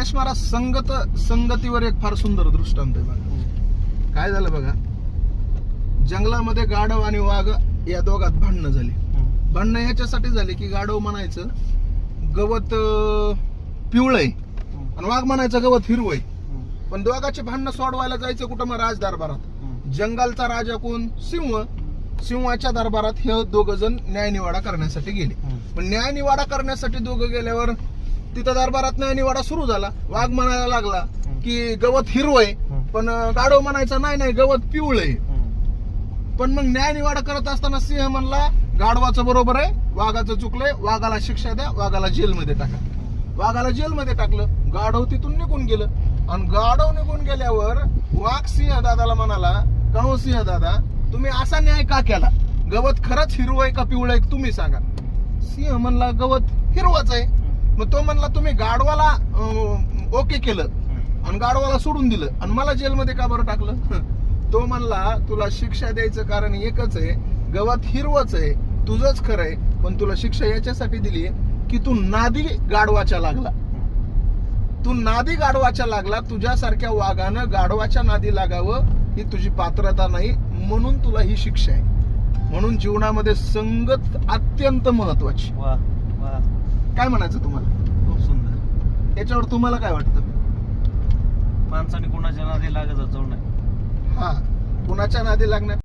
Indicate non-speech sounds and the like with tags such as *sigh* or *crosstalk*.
गणेश महाराज संगत संगतीवर एक फार सुंदर दृष्टांत आहे बघा. काय झालं बघा? जंगलामध्ये गाढव आणि वाघ या दोघात भांडणं झाली. भांडणं याच्यासाठी झाली की गाढव म्हणायचं गवत पिवळंय आणि वाघ म्हणायचं गवत हिरवय पण दोघाचे भांडणं सोडवायला जायचं कुठं मग राज दरबारात जंगलचा राजा कोण? सिंह. सिंहाच्या दरबारात हे दोघ जण न्यायनिवाडा करण्यासाठी गेले. पण न्यायनिवाडा करण्यासाठी दोघं गेल्यावर तिथं दरबारात न्यायनिवाडा सुरू झाला. वाघ म्हणायला लागला की गवत हिरवय पण गाढव म्हणायचा नाही नाही गवत पिवळंय. पण मग न्यायनिवाडा करत असताना सिंह म्हणला गाढवाचं बरोबर आहे वाघाचं चुकलंय वाघाला शिक्षा द्या वाघाला जेलमध्ये टाका. वाघाला जेलमध्ये टाकलं गाढव तिथून निघून गेलं. आणि गाढव निघून गेल्यावर वाघ सिंह दादाला म्हणाला का हो सिंह दादा तुम्ही असा न्याय का केला? गवत खरंच हिरवं आहे का पिवळं आहे तुम्ही सांगा. सिंह म्हणला गवत हिरवच आहे. मग तो म्हणला तुम्ही गाढवाला अं, ओके केलं आणि गाढवाला सोडून दिलं. आणि मला जेलमध्ये का बरं टाकलं? *laughs* तो म्हणला तुला शिक्षा द्यायचं कारण एकच आहे. गवत हिरवच आहे. तुझंच खरं आहे. पण तुला शिक्षा याच्यासाठी दिली की तू नादी गाढवाच्या लागला. तू नादी गाढवाच्या लागला. तुझ्यासारख्या वाघानं गाढवाच्या नादी लागावं ही तुझी पात्रता नाही. म्हणून तुला ही शिक्षा आहे. म्हणून जीवनामध्ये संगत अत्यंत महत्वाची. वा. काय म्हणायचं तुम्हाला? खूप सुंदर. याच्यावर तुम्हाला काय वाटतं? माणसाने कोणाच्या नादी लागत जाऊ नये हा. कुणाच्या नादी लागण्या